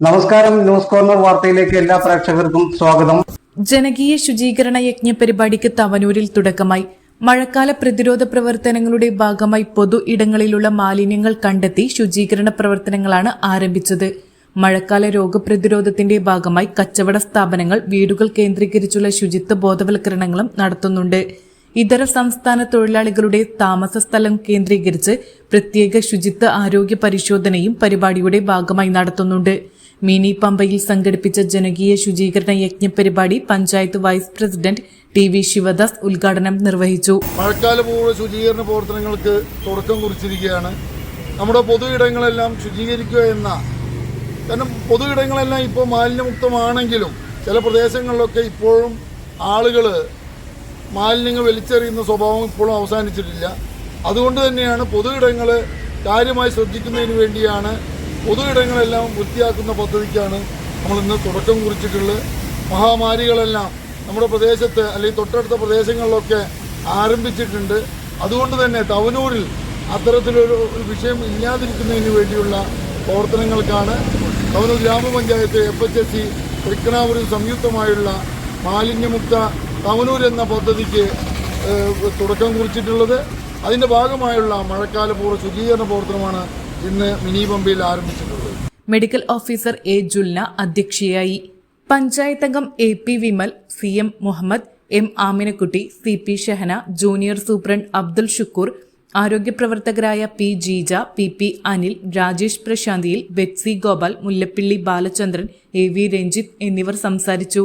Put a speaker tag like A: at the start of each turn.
A: നമസ്കാരം news corner വാർത്തയിലേക്ക് എല്ലാ പ്രേക്ഷകർക്കും സ്വാഗതം.
B: ജനകീയ ശുചീകരണ യജ്ഞ പരിപാടിക്ക് തവനൂരിൽ തുടക്കമായി. മഴക്കാല പ്രതിരോധ പ്രവർത്തനങ്ങളുടെ ഭാഗമായി പൊതു ഇടങ്ങളിലുള്ള മാലിന്യങ്ങൾ കണ്ടെത്തി ശുചീകരണ പ്രവർത്തനങ്ങളാണ് ആരംഭിച്ചത്. മഴക്കാല രോഗപ്രതിരോധത്തിന്റെ ഭാഗമായി കച്ചവട സ്ഥാപനങ്ങൾ വീടുകൾ കേന്ദ്രീകരിച്ചുള്ള ശുചിത്വ ബോധവൽക്കരണങ്ങളും നടത്തുന്നുണ്ട്. ഇതര സംസ്ഥാന തൊഴിലാളികളുടെ താമസ സ്ഥലം കേന്ദ്രീകരിച്ച് പ്രത്യേക ശുചിത്വ ആരോഗ്യ പരിശോധനയും പരിപാടിയുടെ ഭാഗമായി നടത്തുന്നുണ്ട്. മിനി പമ്പയിൽ സംഘടിപ്പിച്ച ജനകീയ ശുചീകരണ യജ്ഞ പരിപാടി panchayat vice president T V Sivadas ഉദ്ഘാടനം നിർവഹിച്ചു.
C: മഴക്കാലപൂർവ ശുചീകരണ പ്രവർത്തനങ്ങൾക്ക് തുടക്കം കുറിച്ചിരിക്കുകയാണ്. നമ്മുടെ പൊതു ഇടങ്ങളെല്ലാം ശുചീകരിക്കുക എന്ന കാരണം പൊതു ഇടങ്ങളെല്ലാം ഇപ്പോൾ മാലിന്യമുക്തമാണെങ്കിലും ചില പ്രദേശങ്ങളിലൊക്കെ ഇപ്പോഴും ആളുകൾ മാലിന്യങ്ങൾ വലിച്ചെറിയുന്ന സ്വഭാവം ഇപ്പോഴും അവസാനിച്ചിട്ടില്ല. അതുകൊണ്ട് തന്നെയാണ് പൊതു ഇടങ്ങൾ കാര്യമായി ശ്രദ്ധിക്കുന്നതിന് വേണ്ടിയാണ് പൊതു ഇടങ്ങളെല്ലാം വൃത്തിയാക്കുന്ന പദ്ധതിക്കാണ് നമ്മൾ ഇന്ന് തുടക്കം കുറിച്ചിട്ടുള്ളത്. മഹാമാരികളെല്ലാം നമ്മുടെ പ്രദേശത്ത് അല്ലെങ്കിൽ തൊട്ടടുത്ത പ്രദേശങ്ങളിലൊക്കെ ആരംഭിച്ചിട്ടുണ്ട്. അതുകൊണ്ട് തന്നെ തവനൂരിൽ അത്തരത്തിലൊരു വിഷയം ഇല്ലാതിരിക്കുന്നതിന് വേണ്ടിയുള്ള പ്രവർത്തനങ്ങൾക്കാണ് തവനൂർ ഗ്രാമപഞ്ചായത്ത് F H S C Thrikkanapuram സംയുക്തമായുള്ള മാലിന്യമുക്ത തവനൂർ എന്ന പദ്ധതിക്ക് തുടക്കം കുറിച്ചിട്ടുള്ളത്. അതിന്റെ ഭാഗമായുള്ള മഴക്കാലപൂർവ ശുചീകരണ പ്രവർത്തനമാണ് ഇന്ന് മിനി പമ്പയിൽ ആരംഭിച്ചിട്ടുള്ളത്.
B: മെഡിക്കൽ ഓഫീസർ എ ജുൽന അധ്യക്ഷയായി. പഞ്ചായത്ത് അംഗം A P Vimal C M Muhammad M Aminakutty C P Shahana junior superintendent Abdul Shukkur ആരോഗ്യ പ്രവർത്തകരായ P Jeeja P P Anil Rajesh പ്രശാന്തിയിൽ Betsy Gopal Mullappally Balachandran A V Ranjith എന്നിവർ സംസാരിച്ചു.